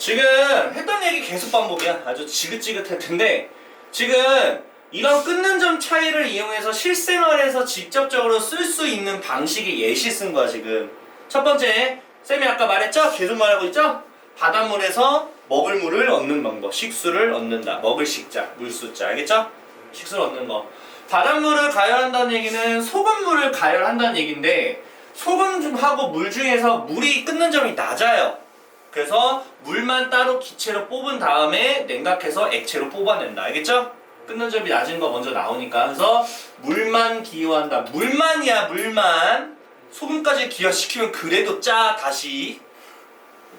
지금 했던 얘기 계속 반복이야. 아주 지긋지긋할 텐데 지금 이런 끊는 점 차이를 이용해서 실생활에서 직접적으로 쓸 수 있는 방식의 예시 쓴 거야 지금. 첫 번째 쌤이 아까 말했죠? 계속 말하고 있죠? 바닷물에서 먹을 물을 얻는 방법. 식수를 얻는다. 먹을 식자, 물수자. 알겠죠? 식수를 얻는 거. 바닷물을 가열한다는 얘기는 소금물을 가열한다는 얘기인데 소금하고 물 중에서 물이 끊는 점이 낮아요. 그래서 물만 따로 기체로 뽑은 다음에 냉각해서 액체로 뽑아낸다. 알겠죠? 끊는 점이 낮은 거 먼저 나오니까. 그래서 물만 기여한다. 물만이야, 물만. 소금까지 기여시키면 그래도 짜, 다시.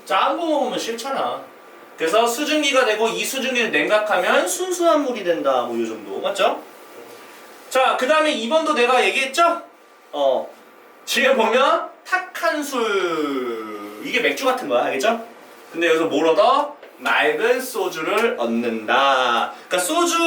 짠 거 먹으면 싫잖아. 그래서 수증기가 되고 이 수증기를 냉각하면 순수한 물이 된다. 뭐 이 정도. 맞죠? 자, 그 다음에 2번도 내가 얘기했죠? 어. 지금 보면 탁한 술. 이게 맥주 같은 거야. 알겠죠? 근데 여기서 뭘 얻어? 맑은 소주를 얻는다. 그러니까 소주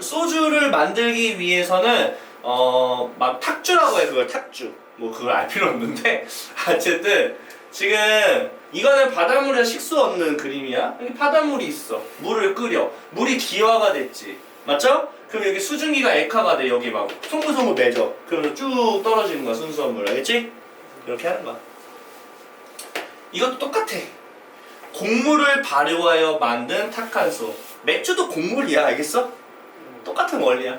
소주를 만들기 위해서는 어막 탁주라고 해 그걸 탁주. 뭐 그걸 알 필요 없는데 어쨌든 지금 이거는 바닷물에 식수 얻는 그림이야. 여기 바닷물이 있어. 물을 끓여. 물이 기화가 됐지. 맞죠? 그럼 여기 수증기가 액화가 돼. 여기 막 송글송글 맺어. 그러면 쭉 떨어지는 거야 순수한 물. 알겠지? 이렇게 하는 거야. 이것도 똑같아. 곡물을 발효하여 만든 탁한소. 맥주도 곡물이야, 알겠어? 똑같은 원리야.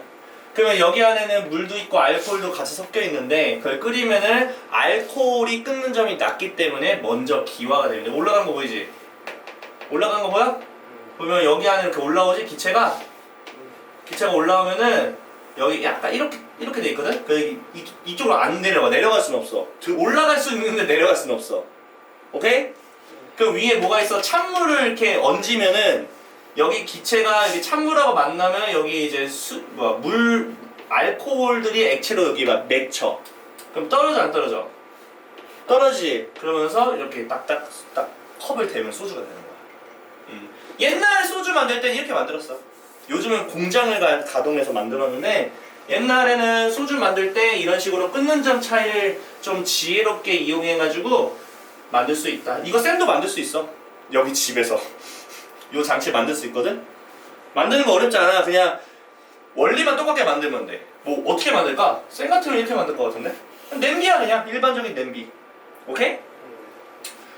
그러면 여기 안에는 물도 있고 알코올도 같이 섞여 있는데 그걸 끓이면은 알코올이 끊는 점이 낮기 때문에 먼저 기화가 됩니다. 올라간 거 보이지? 올라간 거 보여? 보면 여기 안에 이렇게 올라오지 기체가 기체가 올라오면은 여기 약간 이렇게 이렇게 돼 있거든. 그 이쪽으로 안 내려가. 내려갈 수는 없어. 드- 올라갈 수 있는데 내려갈 수는 없어. 오케이? 그 위에 뭐가 있어? 찬물을 이렇게 얹으면은 여기 기체가 이렇게 찬물하고 만나면 여기 이제 수, 뭐야, 물 알코올들이 액체로 여기 막 맺혀. 그럼 떨어져 안 떨어져? 떨어지. 그러면서 이렇게 딱딱 딱 컵을 대면 소주가 되는 거야. 음. 옛날 소주 만들 땐 이렇게 만들었어. 요즘은 공장을 가, 가동해서 만들었는데 옛날에는 소주 만들 때 이런 식으로 끊는 점 차이를 좀 지혜롭게 이용해가지고 만들 수 있다. 이거 쌤도 만들 수 있어. 여기 집에서. 요 장치 만들 수 있거든? 만드는 거 어렵지 않아. 그냥 원리만 똑같게 만들면 돼. 뭐 어떻게 만들까? 쌤 같으면 이렇게 만들 것 같은데? 냄비야 그냥 일반적인 냄비. 오케이?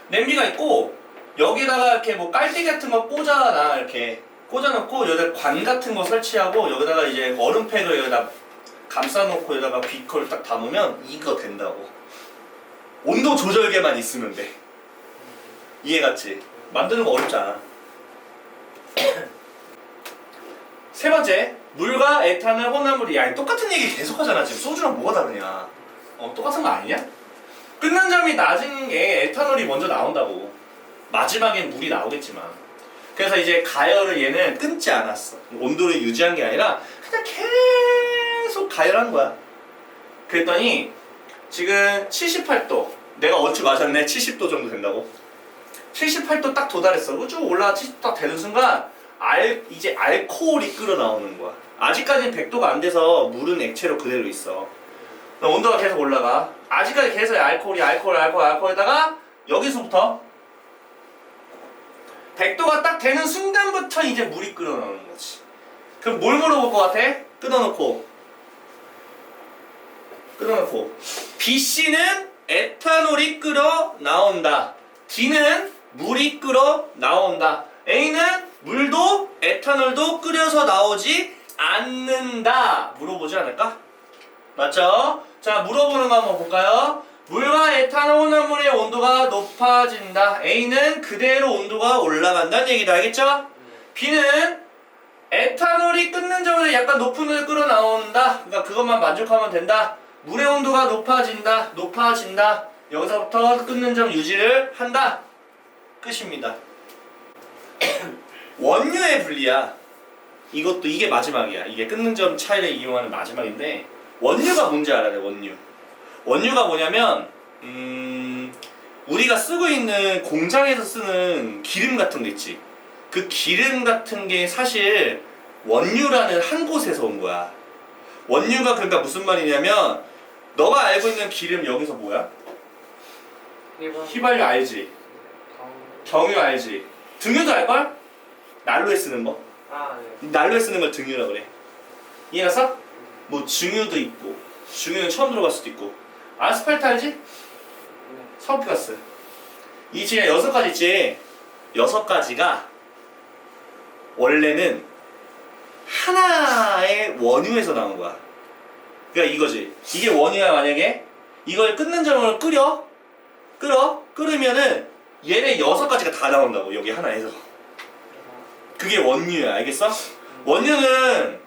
냄비가 있고 여기다가 이렇게 뭐 깔때기 같은 거 꽂아놔 이렇게 꽂아놓고 여기다 관 같은 거 설치하고 여기다가 이제 얼음팩을 여기다 감싸놓고 여기다가 비컬 딱 담으면 이거 된다고. 온도 조절계만 있으면 돼. 이해갔지? 만드는 거 어렵지 않아. 세 번째, 물과 에탄올 혼합물이 야 똑같은 얘기 계속 하잖아 지금 소주랑 뭐가 다르냐? 어 똑같은 거 아니냐? 끊는 점이 낮은 게 에탄올이 먼저 나온다고. 마지막엔 물이 나오겠지만. 그래서 이제 가열을 얘는 끊지 않았어. 온도를 유지한 게 아니라 그냥 계속 가열한 거야. 그랬더니 지금 78도. 내가 얼추 맞았네. 70도 정도 된다고. 78도 딱 도달했어. 쭉 올라가 70도 딱 되는 순간 알 이제 알코올이 끓어 나오는 거야. 아직까지는 100도가 안 돼서 물은 액체로 그대로 있어. 온도가 계속 올라가. 아직까지 계속 알코올이 알코올 알코올 알코올에다가 여기서부터 100도가 딱 되는 순간부터 이제 물이 끓어 나오는 거지. 그럼 뭘 물어볼 것 같아? 끊어놓고 끊어놓고 BC는 에탄올이 끓어 나온다. D는 물이 끓어 나온다. A는 물도 에탄올도 끓여서 나오지 않는다. 물어보지 않을까? 맞죠? 자, 물어보는 거 한번 볼까요? 물과 에탄올 혼합물의 온도가 높아진다. A는 그대로 온도가 올라간다는 얘기다. 알겠죠? B는 에탄올이 끓는 점에서 약간 높은 물을 끓어 나온다. 그러니까 그것만 만족하면 된다. 물의 온도가 높아진다. 높아진다. 여기서부터 끓는 점 유지를 한다. 끝입니다. 원유의 분리야. 이것도 이게 마지막이야. 이게 끊는 점 차이를 이용하는 마지막인데 원유가 뭔지 알아야 돼. 원유. 원유가 뭐냐면 음, 우리가 쓰고 있는 공장에서 쓰는 기름 같은 거 있지. 그 기름 같은 게 사실 원유라는 한 곳에서 온 거야. 원유가 그러니까 무슨 말이냐면 너가 알고 있는 기름 여기서 뭐야? 휘발유 알지? 경 경유 알지? 등유도 알걸? 난로에 쓰는 거. 아, 네. 난로에 쓰는 걸 등유라 그래. 이해갔어? 뭐 중유도 있고 중유는 처음 들어갈 수도 있고 아스팔트 알지? 네. 석가스. 이 지금 여섯 가지 있지. 여섯 가지가 원래는 하나의 원유에서 나온 거야. 그러니까 이거지. 이게 원유야 만약에 이걸 끊는 점을 끓여, 끓어, 끓으면은 얘네 여섯 가지가 다 나온다고 여기 하나에서. 그게 원유야, 알겠어? 원유는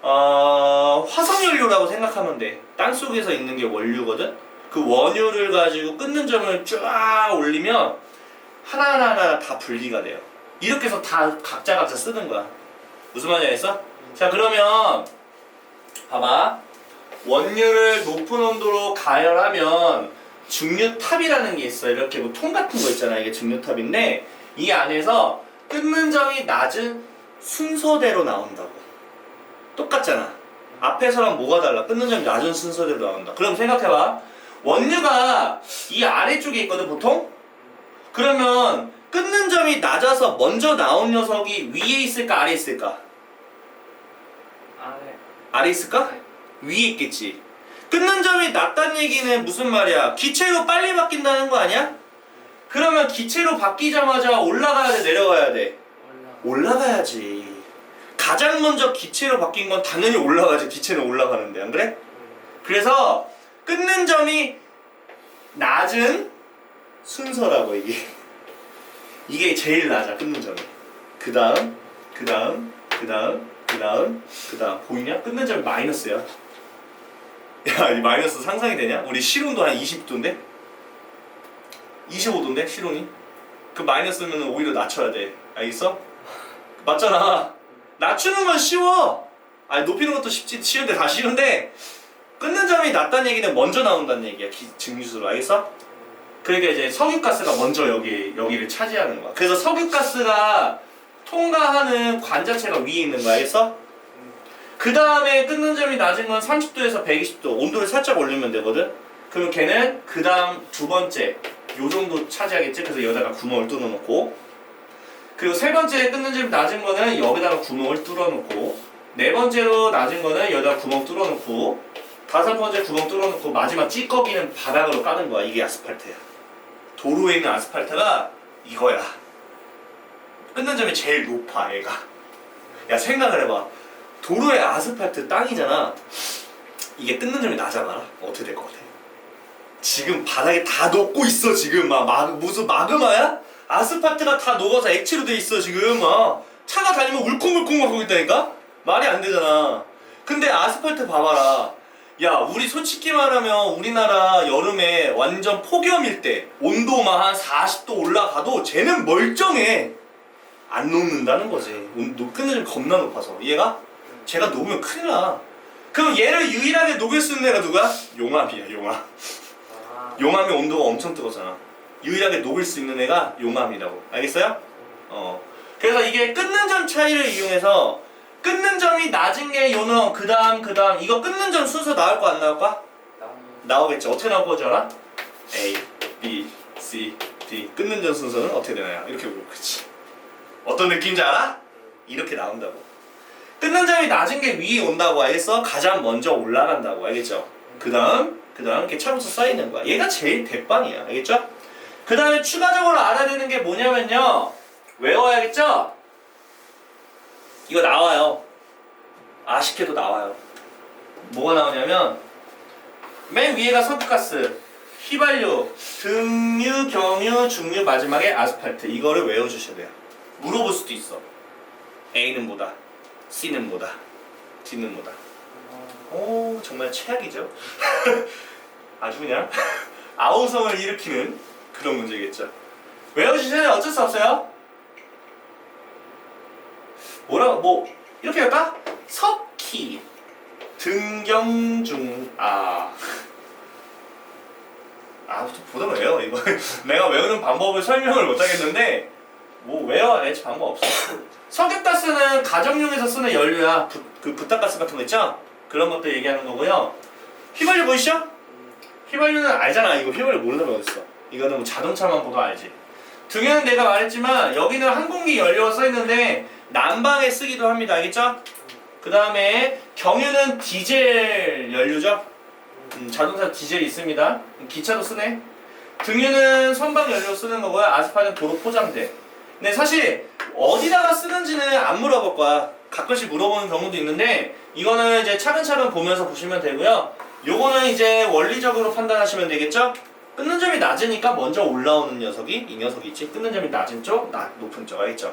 어, 화석연료라고 생각하면 돼. 땅 속에서 있는 게 원료거든. 그 원유를 가지고 끊는 점을 쫙 올리면 하나하나 다 분리가 돼요. 이렇게 해서 다 각자 각자 쓰는 거야. 무슨 말인지 알겠어? 자 그러면 봐봐. 원유를 높은 온도로 가열하면 중류탑이라는 게 있어. 이렇게 뭐 통 같은 거 있잖아. 이게 중류탑인데 이 안에서 끊는 점이 낮은 순서대로 나온다고. 똑같잖아. 앞에서랑 뭐가 달라? 끊는 점이 낮은 순서대로 나온다. 그럼 생각해봐. 원유가 이 아래쪽에 있거든, 보통? 그러면 끊는 점이 낮아서 먼저 나온 녀석이 위에 있을까, 아래에 있을까? 아, 네. 아래 있을까? 위에 있겠지. 끊는 점이 낮다는 얘기는 무슨 말이야? 기체로 빨리 바뀐다는 거 아니야? 그러면 기체로 바뀌자마자 올라가야 돼, 내려가야 돼? 올라. 올라가야지. 가장 먼저 기체로 바뀐 건 당연히 올라가지. 기체는 올라가는데, 안 그래? 그래서 끊는 점이 낮은 순서라고 이게. 이게 제일 낮아, 끊는 점이. 그 다음, 그 다음, 그 다음, 그 다음, 그 다음. 보이냐? 끊는 점이 마이너스야. 야, 이 마이너스 상상이 되냐? 우리 실온도 한 20도인데? 25도인데, 실온이? 그 마이너스면 오히려 낮춰야 돼. 알겠어? 맞잖아. 낮추는 건 쉬워. 아니 높이는 것도 쉽지 쉬운데 다 쉬운데 끊는 점이 낮다는 얘기는 먼저 나온다는 얘기야. 기, 증류수로 알겠어? 그러니까 이제 석유가스가 먼저 여기 여기를 차지하는 거야. 그래서 석유가스가 통과하는 관 자체가 위에 있는 거야. 알겠어? 그 다음에 끊는 점이 낮은 건 30도에서 120도 온도를 살짝 올리면 되거든. 그러면 걔는 그 다음 두 번째 요 정도 차지하겠지. 그래서 여기다가 구멍을 뚫어 놓고 그리고 세 번째 끊는 점이 낮은 거는 여기다가 구멍을 뚫어 놓고 네 번째로 낮은 거는 여기다가 구멍 뚫어 놓고 다섯 번째 구멍 뚫어 놓고 마지막 찌꺼기는 바닥으로 까는 거야. 이게 아스팔트야. 도로에 있는 아스팔트가 이거야. 끊는 점이 제일 높아 얘가. 야 생각을 해봐. 도로에 아스팔트 땅이잖아. 이게 끊는 점이 낮아봐라. 어떻게 될 것 같아? 지금 바닥에 다 녹고 있어 지금 막, 막 무슨 마그마야? 아스팔트가 다 녹아서 액체로 돼 있어 지금 막 차가 다니면 울컹울컹 하고 있다니까? 말이 안 되잖아. 근데 아스팔트 봐봐라. 야 우리 솔직히 말하면 우리나라 여름에 완전 폭염일 때 온도만 한 40도 올라가도 쟤는 멀쩡해. 안 녹는다는 거지. 온도 점 겁나 높아서 얘가 쟤가 녹으면 큰일 나. 그럼 얘를 유일하게 녹일 수 있는 애가 누가? 용암이야 용암. 아, 용암의 온도가 엄청 뜨겁잖아. 유일하게 녹일 수 있는 애가 용암이라고. 알겠어요? 어. 그래서 이게 끊는 점 차이를 이용해서 끊는 점이 낮은 게 요놈, 그 다음, 그 다음. 이거 끊는 점 순서 나올 거 안 나올까? 나무. 나오겠지. 어떻게 나올 거지 알아? A, B, C, D. 끊는 점 순서는 어떻게 되나요? 이렇게 보고 그치. 어떤 느낌인지 알아? 이렇게 나온다고. 끊는 점이 낮은 게 위에 온다고 알겠어? 가장 먼저 올라간다고 알겠죠? 그 다음, 그 다음 이렇게 차부터 쌓이는 거야. 얘가 제일 대빵이야. 알겠죠? 그 다음에 추가적으로 알아야 되는 게 뭐냐면요. 외워야겠죠? 이거 나와요. 아쉽게도 나와요. 뭐가 나오냐면 맨 위에가 석가스, 휘발유, 등유, 경유, 중유, 마지막에 아스팔트. 이거를 외워주셔야 돼요. 물어볼 수도 있어. A는 뭐다? C는 뭐다? D는 뭐다? 어, 오 정말 최악이죠. 아주 그냥 아우성을 일으키는 그런 문제겠죠. 외워주세요. 어쩔 수 없어요. 뭐라 뭐 이렇게 할까? 석희 등경중 아. 아, 또 보다 외워 이거. 내가 외우는 방법을 설명을 못 하겠는데 뭐 외워야 지 방법 없어. 석유가스는 가정용에서 쓰는 연료야. 부, 그 부탄가스 같은 거 있죠? 그런 것들 얘기하는 거고요. 휘발유 보이시죠? 음, 휘발유는 알잖아. 이거 휘발유 모르는 거 어딨어. 이거는 뭐 자동차만 보도 알지. 등유는 내가 말했지만 여기는 항공기 연료가 써 있는데 난방에 쓰기도 합니다. 알겠죠? 그 다음에 경유는 디젤 연료죠. 음, 자동차 디젤이 있습니다. 기차도 쓰네. 등유는 선박 연료 쓰는 거고요. 아스팔트는 도로 포장재. 근데 사실 어디다가 쓰는지는 안 물어볼 거야. 가끔씩 물어보는 경우도 있는데 이거는 이제 차근차근 보면서 보시면 되고요. 요거는 이제 원리적으로 판단하시면 되겠죠? 끊는 점이 낮으니까 먼저 올라오는 녀석이 이 녀석이지. 끊는 점이 낮은 쪽, 낮, 높은 쪽 알겠죠?